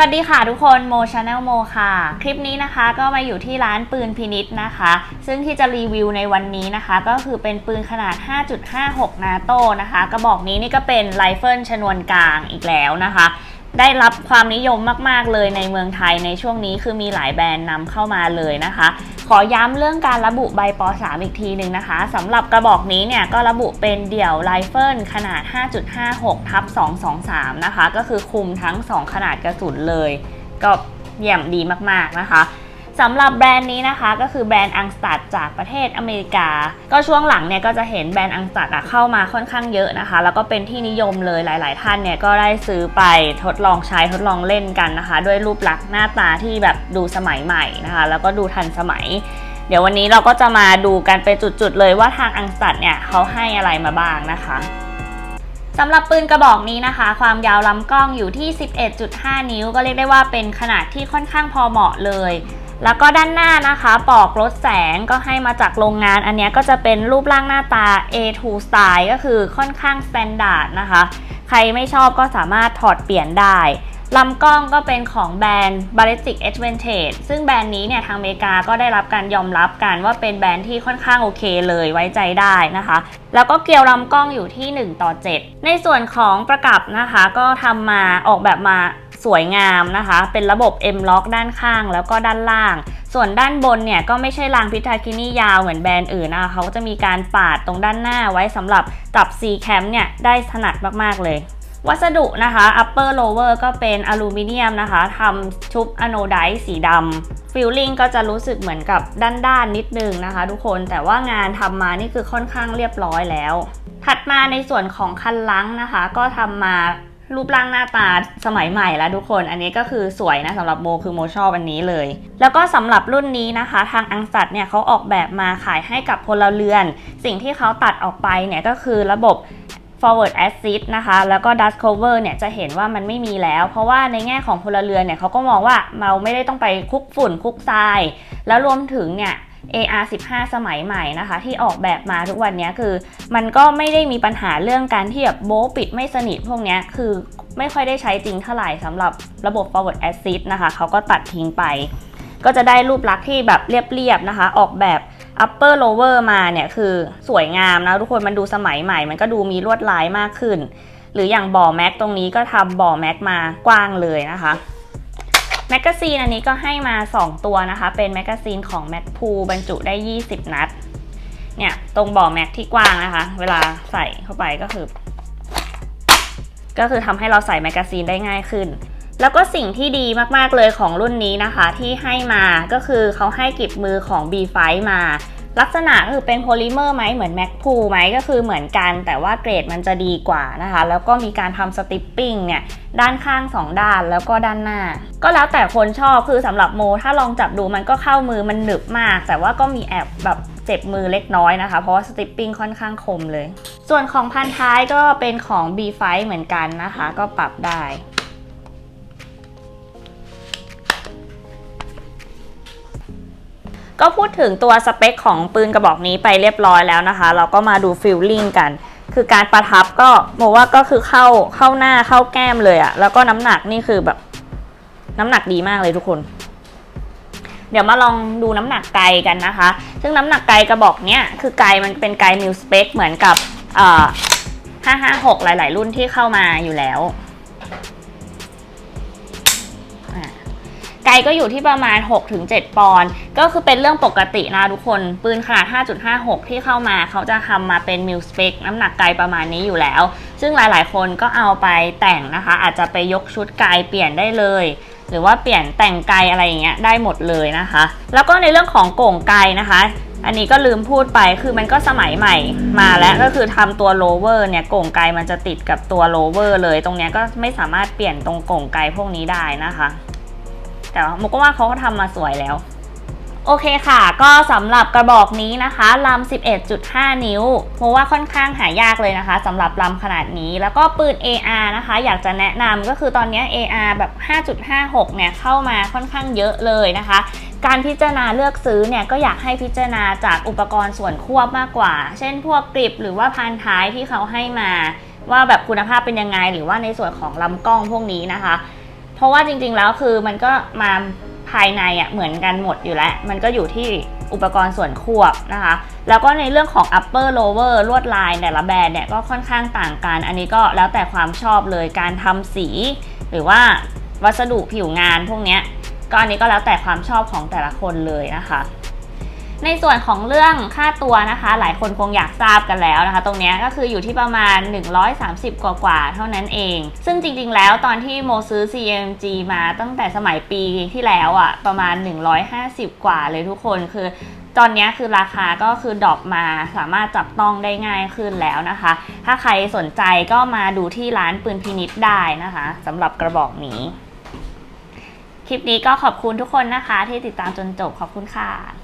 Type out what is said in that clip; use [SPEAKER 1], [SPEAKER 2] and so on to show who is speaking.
[SPEAKER 1] สวัสดีค่ะทุกคนโมชาแนลโมค่ะ คลิปนี้นะคะก็มาอยู่ที่ร้านปืนพินิษนะคะ ซึ่งที่จะรีวิวในวันนี้นะคะ ก็คือเป็นปืนขนาด 5.56 นาโตนะคะ กระบอกนี้นี่ก็เป็นไรเฟิลชนวนกลางอีกแล้วนะคะ ได้รับความนิยมมาก ๆ เลยในเมืองไทยในช่วงนี้คือมีหลายแบรนด์นำเข้ามาเลยนะคะ ขอย้ำเรื่องการระบุใบป .3 อีกทีหนึ่งนะคะสำหรับกระบอกนี้เนี่ยก็ระบุเป็นเดี่ยวไรเฟิลขนาด 5.56ทับ223 นะคะ ก็คือคุมทั้ง 2 ขนาดกระสุนเลย ก็เยี่ยมดีมาก ๆ นะคะ สำหรับแบรนด์นี้นะคะก็คือแบรนด์อังสตัดจากประเทศอเมริกา ก็ช่วงหลังเนี่ยก็จะเห็นแบรนด์อังสตัดเข้ามาค่อนข้างเยอะนะคะ แล้วก็เป็นที่นิยมเลยหลาย ๆ ท่านเนี่ยก็ได้ซื้อไปทดลองใช้ทดลองเล่นกันนะคะ ด้วยรูปลักษณ์หน้าตาที่แบบดูสมัยใหม่นะคะ แล้วก็ดูทันสมัย เดี๋ยววันนี้เราก็จะมาดูกันเป็นจุด ๆ เลยว่าทางอังสตัดเนี่ยเขาให้อะไรมาบ้างนะคะสำหรับปืนกระบอกนี้นะคะ ความยาวลำกล้องอยู่ที่ 11.5 นิ้ว ก็เรียกได้ว่าเป็นขนาดที่ค่อนข้างพอเหมาะเลย แล้วก็ด้านหน้านะคะปอกลดแสงก็ให้มาจากโรงงาน อันนี้ก็จะเป็นรูปร่างหน้าตา A2 Style ก็คือค่อนข้าง Standard นะคะ ใครไม่ชอบก็สามารถถอดเปลี่ยนได้ลำกล้องก็เป็นของแบรนด์ Ballistic Advantage ซึ่งแบรนด์นี้เนี่ยทางอเมริกาก็ได้รับการยอมรับกันว่าเป็นแบรนด์ที่ค่อนข้างโอเคเลยไว้ใจได้นะคะ แล้วก็เกลียวลำกล้องอยู่ที่ 1 ต่อ 7 ในส่วนของประกับนะคะก็ทำมาออกแบบมา สวยงามนะคะ เป็นระบบ M lock ด้านข้างแล้วก็ด้านล่าง ส่วนด้านบนเนี่ยก็ไม่ใช่รางพิทาคินี่ยาวเหมือนแบรนด์อื่นนะคะเขาจะมีการปาดตรงด้านหน้าไว้สำหรับจับ C cam เนี่ยได้ถนัดมากๆเลยวัสดุนะคะ upper lower ก็เป็นอลูมิเนียมนะคะ ทำชุบอะโนไดซ์สีดำ ฟิลลิ่งก็จะรู้สึกเหมือนกับด้านๆนิดนึงนะคะ ทุกคน แต่ว่างานทำมานี่คือค่อนข้างเรียบร้อยแล้ว ถัดมาในส่วนของคันลังนะคะ ก็ทำมา รูปร่างหน้าตาสมัยใหม่แล้วทุกคน อันนี้ก็คือสวยนะสำหรับโมคือโมชอบอันนี้เลย แล้วก็สำหรับรุ่นนี้นะคะ ทางอังสัตเนี่ยเขาออกแบบมาขายให้กับพลเรือน สิ่งที่เขาตัดออกไปเนี่ยก็คือระบบ forward assist นะคะ แล้วก็ dust cover เนี่ยจะเห็นว่ามันไม่มีแล้ว เพราะว่าในแง่ของพลเรือนเนี่ยเขาก็มองว่าเราไม่ได้ต้องไปคุกฝุ่นคุกทราย แล้วรวมถึงเนี่ย AR15 สมัยใหม่นะคะ ที่ออกแบบมาทุกวันนี้คือ มันก็ไม่ได้มีปัญหาเรื่องการที่แบบโบะปิดไม่สนิทพวกนี้คือไม่ค่อยได้ใช้จริงเท่าไหร่สำหรับระบบ forward assist นะคะเขาก็ตัดทิ้งไป ก็จะได้รูปลักษณ์ที่แบบเรียบๆนะคะ ออกแบบ upper lower มาเนี่ยคือสวยงามนะทุกคนมันดูสมัยใหม่ มันก็ดูมีลวดลายมากขึ้น หรืออย่างบ่อแม็กตรงนี้ก็ทำบ่อแม็กมากว้างเลยนะคะ แมกกาซีนอันนี้ก็ให้มา 2 ตัวนะคะ เป็นแมกกาซีนของแม็กพูบรรจุได้ 20 นัด เนี่ย ตรงบ่อแม็กที่กว้างนะคะ เวลาใส่เข้าไปก็คือ ก็คือทำให้เราใส่แมกกาซีนได้ง่ายขึ้น แล้วก็สิ่งที่ดีมากๆเลยของรุ่นนี้นะคะ ที่ให้มาก็คือเขาให้กิบมือของ B5 มา ลักษณะคือเป็นโพลิเมอร์ไหมเหมือนแม็กพูไหมก็คือเหมือนกันแต่ว่าเกรดมันจะดีกว่านะคะ แล้วก็มีการทำสติปปิ้งเนี่ยด้านข้าง 2 ด้านแล้วก็ด้านหน้า ก็แล้วแต่คนชอบคือสำหรับโม ถ้าลองจับดูมันก็เข้ามือมันหนึบมาก แต่ว่าก็มีแอบแบบเจ็บมือเล็กน้อยนะคะ เพราะว่าสติปปิ้งค่อนข้างคมเลย ส่วนของพันท้ายก็เป็นของ B5 เหมือนกันนะคะ ก็ปรับได้ ก็พูดถึงตัวสเปคของปืนกระบอกนี้ไปเรียบร้อยแล้วนะคะ เราก็มาดูฟิลลิ่งกัน คือการประทับก็โมว่าก็คือเข้าเข้าหน้าเข้าแก้มเลยอะแล้วก็น้ำหนักนี่คือแบบ น้ำหนักดีมากเลยทุกคน เดี๋ยวมาลองดูน้ำหนักไกลกันนะคะ ซึ่งน้ำหนักไกลกระบอกเนี้ยคือไกลมันเป็นไกลมิลสเปคเหมือนกับ556 หลาย ๆ รุ่นที่เข้ามาอยู่แล้ว ไกลก็อยู่ที่ประมาณ 6-7 ปอนด์ก็คือเป็นเรื่องปกตินะทุกคน ปืนขนาด 5.56 ที่เข้ามาเขาจะทำมาเป็นมิลสเปคน้ำหนักไกลประมาณนี้อยู่แล้ว ซึ่งหลายๆ คนก็เอาไปแต่งนะคะ อาจจะไปยกชุดไกลเปลี่ยนได้เลย หรือว่าเปลี่ยนแต่งไกลอะไรอย่างเงี้ยได้หมดเลยนะคะ แล้วก็ในเรื่องของโก่งไกลนะคะอันนี้ก็ลืมพูดไป คือมันก็สมัยใหม่มาแล้ว ก็คือทำตัวโลเวอร์เนี่ย โก่งไกมันจะติดกับตัวโลเวอร์เลย ตรงเนี้ยก็ไม่สามารถเปลี่ยนตรงโก่งไกพวกนี้ได้นะคะ แต่ว่าโมก็ว่าเขาก็ทำมาสวยแล้ว โอเคค่ะ ก็สำหรับกระบอกนี้นะคะลำ11.5 นิ้วโมว่าค่อนข้างหายากเลยนะคะสำหรับลำขนาดนี้แล้วก็ปืน AR นะคะ อยากจะแนะนำก็คือตอนนี้ AR แบบ 5.56 เนี่ยเข้ามาค่อนข้างเยอะเลยนะคะการพิจารณาเลือกซื้อเนี่ยก็อยากให้พิจารณาจากอุปกรณ์ส่วนควบมากกว่า เช่นพวกกริบหรือว่าพันท้ายที่เขาให้มา ว่าแบบคุณภาพเป็นยังไง หรือว่าในส่วนของลำกล้องพวกนี้นะคะ เพราะว่าจริงๆแล้วคือมันก็มาภายในอะเหมือนกันหมดอยู่แล้ว มันก็อยู่ที่อุปกรณ์ส่วนควบนะคะ แล้วก็ในเรื่องของ upper lower ลวดลายแต่ละแบรนด์เนี่ยก็ค่อนข้างต่างกัน อันนี้ก็แล้วแต่ความชอบเลยการทำสี หรือว่าวัสดุผิวงานพวกเนี้ยก็อันนี้ก็แล้วแต่ความชอบของแต่ละคนเลยนะคะ ในส่วนของเรื่องค่าตัวนะคะ หลายคนคงอยากทราบกันแล้วนะคะ ตรงนี้ก็คืออยู่ที่ประมาณ 130 กว่ากว่าเท่านั้นเอง ซึ่งจริงๆ แล้วตอนที่โมซื้อ CMG มาตั้งแต่สมัยปีที่แล้วอะ่ะประมาณ 150 กว่าเลยทุกคนคือตอนนี้คือราคาก็คือดรอปมาสามารถจับต้องได้ง่ายขึ้นแล้วนะคะ ถ้าใครสนใจก็มาดูที่ร้านปืนพินิษได้นะคะสำหรับกระบอกนี้ คลิปนี้ก็ขอบคุณทุกคนนะคะ ที่ติดตามจนจบขอบคุณค่ะ